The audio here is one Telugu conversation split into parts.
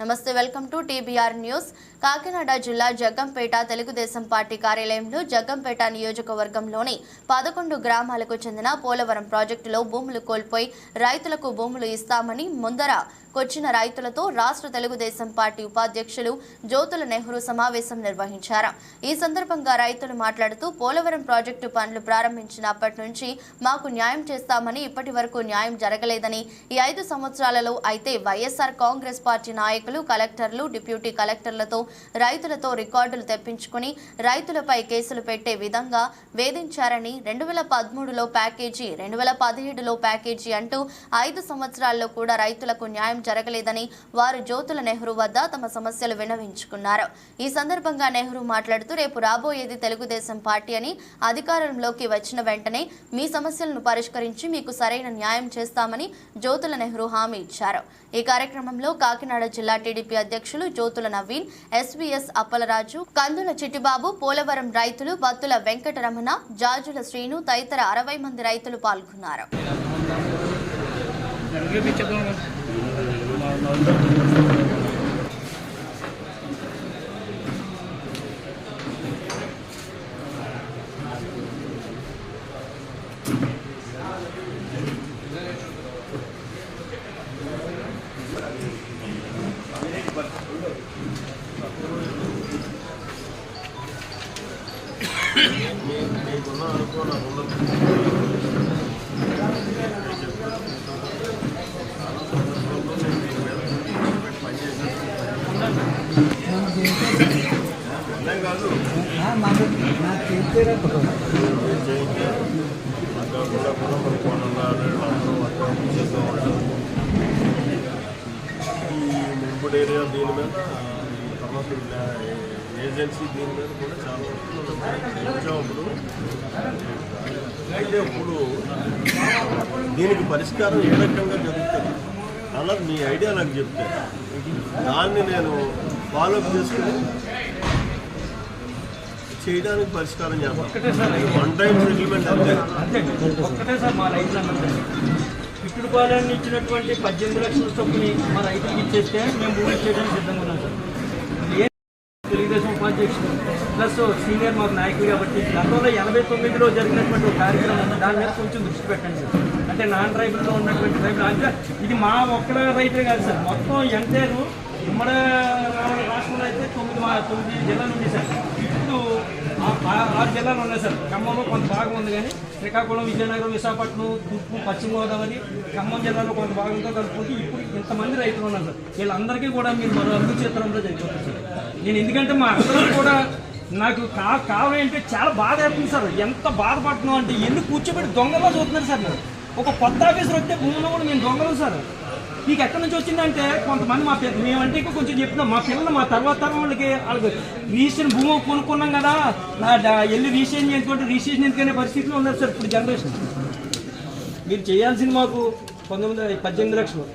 నమస్తే welcome to TBR news. Kakinada జిల్లా జగ్గంపేట తెలుగుదేశం పార్టీ కార్యాలయంలో జగ్గంపేట నియోజకవర్గంలోని పదకొండు గ్రామాలకు చెందిన పోలవరం ప్రాజెక్టులో భూములు కోల్పోయి రైతులకు భూములు ఇస్తామని ముందర కొచ్చిన రైతులతో రాష్ట్ర తెలుగుదేశం పార్టీ ఉపాధ్యక్షులు జ్యోతుల నెహ్రూ సమావేశం నిర్వహించారు. ఈ సందర్భంగా రైతులు మాట్లాడుతూ పోలవరం ప్రాజెక్టు పనులు ప్రారంభించినప్పటి నుంచి మాకు న్యాయం చేస్తామని ఇప్పటి వరకు న్యాయం జరగలేదని ఈ ఐదు సంవత్సరాలలో అయితే వైఎస్ఆర్ కాంగ్రెస్ పార్టీ నాయకులు కలెక్టర్లు డిప్యూటీ కలెక్టర్లతో రైతులతో రికార్డులు తెప్పించుకుని రైతులపై కేసులు పెట్టే విధంగా వేధించారని రెండు వేల పదమూడులో ప్యాకేజీ రెండు వేల పదిహేడులో ప్యాకేజీ అంటూ ఐదు సంవత్సరాల్లో కూడా రైతులకు న్యాయం జరగలేదని వారు జ్యోతుల నెహ్రూ వద్ద తమ సమస్యలు విన్నవించుకున్నారు. ఈ సందర్భంగా నెహ్రూ మాట్లాడుతూ రేపు రాబోయేది తెలుగుదేశం పార్టీ అని అధికారంలోకి వచ్చిన వెంటనే మీ సమస్యలను పరిష్కరించి మీకు సరైన న్యాయం చేస్తామని జ్యోతుల నెహ్రూ హామీ ఇచ్చారు. ఈ కార్యక్రమంలో కాకినాడ జిల్లా టీడీపీ అధ్యక్షులు జ్యోతుల నవీన్ ఎస్వీఎస్ అప్పలరాజు కందుల చిట్టిబాబు పోలవరం రైతులు బత్తుల వెంకటరమణ జాజుల శ్రీను తదితర అరవై మంది రైతులు పాల్గొన్నారు. Thank you. ముంపుడు ఏరియా దీని మీద ఈ కమర్షియల్ ఏజెన్సీ దీని మీద కూడా చాలా వరకు మనం అయితే ఇప్పుడు దీనికి పరిష్కారం ఏ రకంగా జరుగుతుంది అలా మీ ఐడియా నాకు చెప్తే దాన్ని నేను ఫాలోఅప్ చేసుకుని చేయడానికి పరిష్కారం చేస్తాం. వన్ టైం సెటిల్మెంట్ అంతే. ఒక్కటే సార్ మా రైతులందరూ పిట్టుడుపాలన్నీ ఇచ్చినటువంటి పద్దెనిమిది లక్షల చొప్పుని మా రైతులకు ఇచ్చేస్తే మేము భూమి చేయడానికి సిద్ధంగా ఉన్నాం సార్. తెలుగుదేశం ఉపాధ్యక్షుడు ప్లస్ సీనియర్ మాకు నాయకుడు కాబట్టి గతంలో ఎనభై తొమ్మిదిలో జరిగినటువంటి ఒక కార్యక్రమం దాని మీద కొంచెం దృష్టి పెట్టండి సార్. అంటే నాన్ ట్రైబుల్లో ఉన్నటువంటి ట్రైబుల్ అంటే ఇది మా ఒక్కడ రైతే కాదు సార్. మొత్తం ఎంతేను ఉమ్మడి రాష్ట్రంలో అయితే తొమ్మిది మా తొమ్మిది జిల్లాలు ఉంది సార్. ఇప్పుడు ఆ- జిల్లాలో ఆరు జిల్లాలు ఉన్నాయి సార్. ఖమ్మంలో కొంత భాగం ఉంది కానీ శ్రీకాకుళం విజయనగరం విశాఖపట్నం తూర్పు పశ్చిమ గోదావరి ఖమ్మం జిల్లాలో కొంత భాగంతో కలుపుకుంటే ఇప్పుడు ఇంతమంది రైతులు ఉన్నారు సార్. వీళ్ళందరికీ కూడా మీరు మరో అభివృద్ధి చిత్రంలో జరిగిపోతుంది సార్. నేను ఎందుకంటే మా అందరూ కూడా నాకు కా కావడం అంటే చాలా బాధ అవుతుంది సార్. ఎంత బాధపడుతున్నాం అంటే ఎన్ని కూర్చోబెట్టి దొంగలో చూస్తున్నారు సార్ ఒక కొత్త ఆఫీసర్ వస్తే భూమిలో కూడా నేను దొంగలు సార్. మీకు ఎక్కడి నుంచి వచ్చిందంటే కొంతమంది మా పిల్ల మేమంటే ఇంకా కొంచెం చెప్తున్నాం. మా పిల్లలు మా తర్వాత తరం వాళ్ళకి వాళ్ళకి రిజిస్ట్రేషన్ భూమి కొనుక్కున్నాం కదా. వెళ్ళి రిజిస్ట్రేషన్ చేసుకుంటే రిజిస్ట్రేషన్ ఎందుకనే పరిస్థితిలో ఉన్నారు సార్ ఇప్పుడు జనరేషన్ మీరు చేయాల్సింది మాకు పంతొమ్మిది పద్దెనిమిది లక్షలు.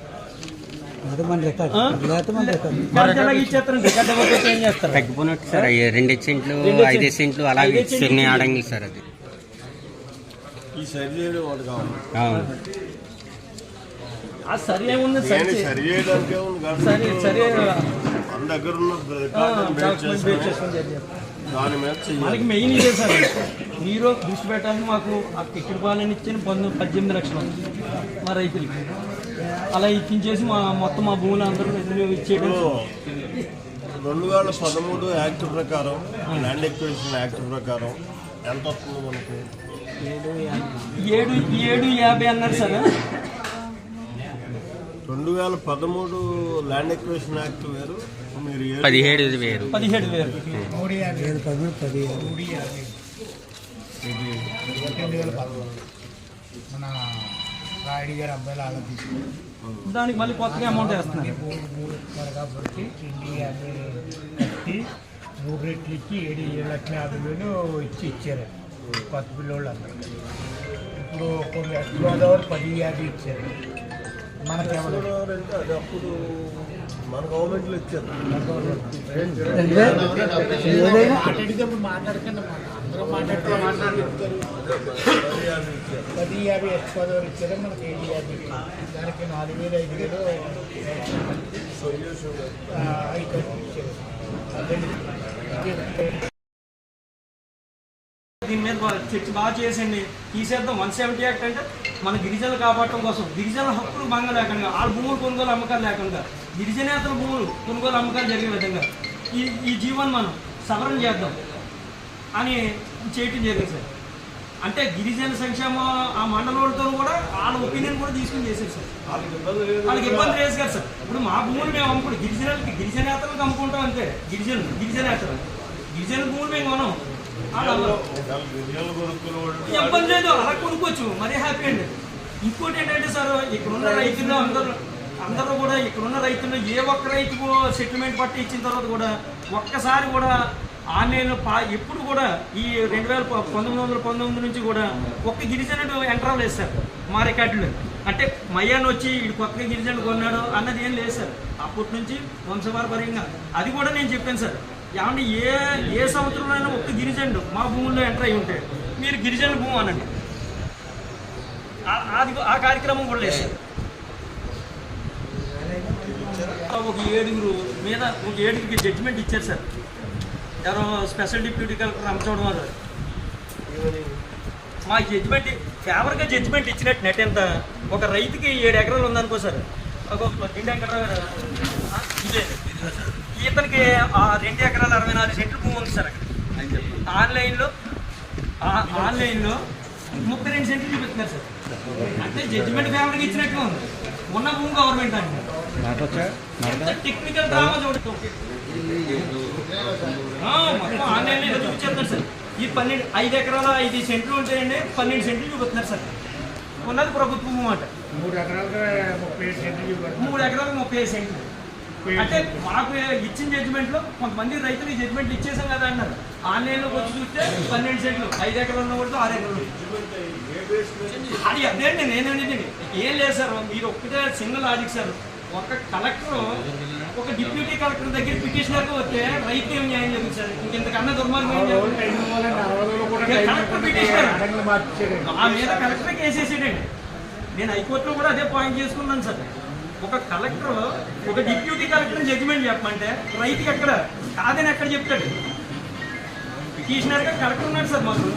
తగ్గిపోయినట్టు సార్ అయ్యి రెండు సెంట్లు ఐదు సెంట్లు. అలాగే ఇచ్చింది. ఆడంగి సార్ అది. ఈ సరి చేయడం వాడు కావాలి సరి ఏముంది? సరి సరి మన దగ్గర మనకి మెయిన్ ఇదే సార్. మీరు దృష్టి పెట్టాలని మాకు ఆ టికెట్ పాలన ఇచ్చిన పంతొమ్మిది పద్దెనిమిది లక్షలు మా రైతులకి. అలా ఇప్పించేసి మా మొత్తం మా భూములు అందరూ ఇచ్చేయడం రెండు వేల పదమూడు యాక్ట్ ప్రకారం ల్యాండ్ ఎక్విజిషన్ యాక్ట్ ప్రకారం ఎంత వస్తుంది మనకి? ఏడు ఏడు యాభై అన్నారు సార్. రెండు వేల పదమూడు ల్యాండ్ ఎక్విజిషన్ యాక్ట్ వేరు. మీరు ఏడు- పదిహేడు వేరు. పదిహేడు వేలు ఏడు పదమూడు పది ఇది రెండు వేల పదమూడు మన రాయుడు గారి అబ్బాయిలు తీసుకుని దానికి మళ్ళీ కొత్తగా అమౌంట్ వేస్తున్నారు. మూడు మూడు త్వరగా ఇంటి యాభై కట్టి మూడు రెట్లు ఇచ్చి ఏడు ఏడు లక్షల యాభై వేలు ఇచ్చి ఇచ్చారు కొత్త పిల్లోళ్ళు అందరూ ఇప్పుడు కొన్ని వెస్ట్ గోదావరి పది యాభై ఇచ్చారు. అంటే అప్పుడు మన గవర్నమెంట్లో ఇచ్చారు మాట్లాడితే మాట్లాడి పది యాభై ఇచ్చారు పది ఎక్కువ ఇచ్చారు మనకి ఏడు యాభై? దానికి నాలుగు వేలు ఐదు వేలు ఐదు ఇచ్చారు. చర్చ బాగా చేసండి తీసేద్దాం. వన్ సెవెంటీ యాక్ట్ అంటే మన గిరిజనులు కాపాడటం కోసం. గిరిజనుల హక్కులు భంగం లేకుండా వాళ్ళ భూములు కొనుగోలు అమ్మకాలు లేకుండా గిరిజనేతల భూములు కొనుగోలు అమ్మకాలు జరిగే విధంగా ఈ ఈ జీవన్ మనం సవరణ చేద్దాం అని చేయటం జరిగింది సార్. అంటే గిరిజన సంక్షేమ ఆ మండలంతో కూడా వాళ్ళ ఒపీనియన్ కూడా తీసుకుని చేశారు సార్. వాళ్ళకి ఇబ్బంది లేదు వాళ్ళకి ఇబ్బంది లేదు కదా సార్. ఇప్పుడు మా భూములు మేము అమ్ముకుంటాం. గిరిజనులకి గిరిజనేతలకు అమ్ముకుంటాం అంతే. గిరిజనులు గిరిజనేతలు. గిరిజన భూములు మేము కొనం ఇబ్బంది లేదు అలా కొనుక్కోవచ్చు. మరీ హ్యాపీ అండి. ఇంకోటి ఏంటంటే సార్ ఇక్కడున్న రైతులు అందరూ అందరూ కూడా ఇక్కడున్న రైతులు ఏ ఒక్క రైతుకు సెటిల్మెంట్ పట్టి ఇచ్చిన తర్వాత కూడా ఒక్కసారి కూడా ఆన్లైన్ పా ఎప్పుడు కూడా ఈ రెండు వేల పంతొమ్మిది వందల పంతొమ్మిది నుంచి కూడా ఒక్క గిరిజనుడు ఎంటర్ అవ్వలేదు సార్ మా రికార్డులు. అంటే మయ్యాన్ని వచ్చి ఇటు కొత్తగా గిరిజనుడు కొన్నాడు అన్నది ఏం లేదు సార్. అప్పటి నుంచి వంశపారపర్యంగా. అది కూడా నేను చెప్పాను సార్. ఏమంటే ఏ ఏ సంవత్సరంలో ఒక్క గిరిజనుడు మా భూముల్లో ఎంటర్ అయి ఉంటే మీరు గిరిజన భూమి అనండి. అది ఆ కార్యక్రమం కూడా లేదు. ఒక ఏడుగురు మీద ఒక ఏడుగురికి జడ్జిమెంట్ ఇచ్చారు సార్. ఎవరో స్పెషల్ డిప్యూటీ కలెక్టర్ రంపచోడమ గారు. మా జడ్జిమెంట్ ఫేవర్గా జడ్జిమెంట్ ఇచ్చినట్టు నెట్ ఎంత? ఒక రైతుకి ఏడు ఎకరాలు ఉందనుకో సార్. ఇతనికి ఆ రెండు ఎకరాలు అరవై నాలుగు సెంట్లు భూమి ఉంది సార్ అక్కడ. ఆన్లైన్లో ఆ- ఆన్లైన్లో ముప్పై రెండు సెంట్లు చూపిస్తున్నారు సార్. అంటే జడ్జిమెంట్ ఫేవర్గా ఇచ్చినట్లు ఉంది. ఉన్న భూమి గవర్నమెంట్ అంటే ఎంత టెక్నికల్ డ్రామా చూడండి ఆ, మొత్తం ఆన్లైన్లో చూపించేస్తారు సార్. ఈ పన్నెండు ఐదు ఎకరాల ఐదు సెంట్లు ఉంటాయండి పన్నెండు సెంట్లు చూపిస్తున్నారు సార్. ఉన్నది ప్రభుత్వం అన్నమాట మూడు ఎకరాలుగా ముప్పై ఏడు సెంట్లు చూపెడతారు. మూడు ఎకరాలు ముప్పై ఐదు సెంట్లు. అంటే మాకు ఇచ్చిన జడ్జిమెంట్లో కొంతమంది రైతులు ఈ జడ్జిమెంట్ ఇచ్చేసాం కదా అన్నారు. ఆన్లైన్లోకి వచ్చి చూస్తే పన్నెండు సెంట్లు ఐదు ఎకరాలు ఉన్న కూడా ఆరు ఎకరాలు అది అదేంటి నేనేంటి ఏం లేదు సార్ మీరు ఒక్కటే సింగిల్ లాజిక్ సార్. ఒక కలెక్టర్ ఒక డిప్యూటీ కలెక్టర్ దగ్గర పిటిషనర్గా వస్తే రైతు ఏం న్యాయం జరుగుతుంది సార్? ఇంకెంతకన్నా దుర్మార్గం ఏం జరుగుతుంది? Collector petitioner? ఆ మీద కలెక్టర్ కేసేసాడండి. నేను హైకోర్టులో కూడా అదే పాయింట్ చేసుకున్నాను సార్. ఒక కలెక్టర్ ఒక డిప్యూటీ కలెక్టర్ జడ్జిమెంట్ చెప్పమంటే రైతుకి ఎక్కడ కాదని ఎక్కడ చెప్తాడు? పిటిషనర్గా కలెక్టర్ ఉన్నాడు సార్ మాకు.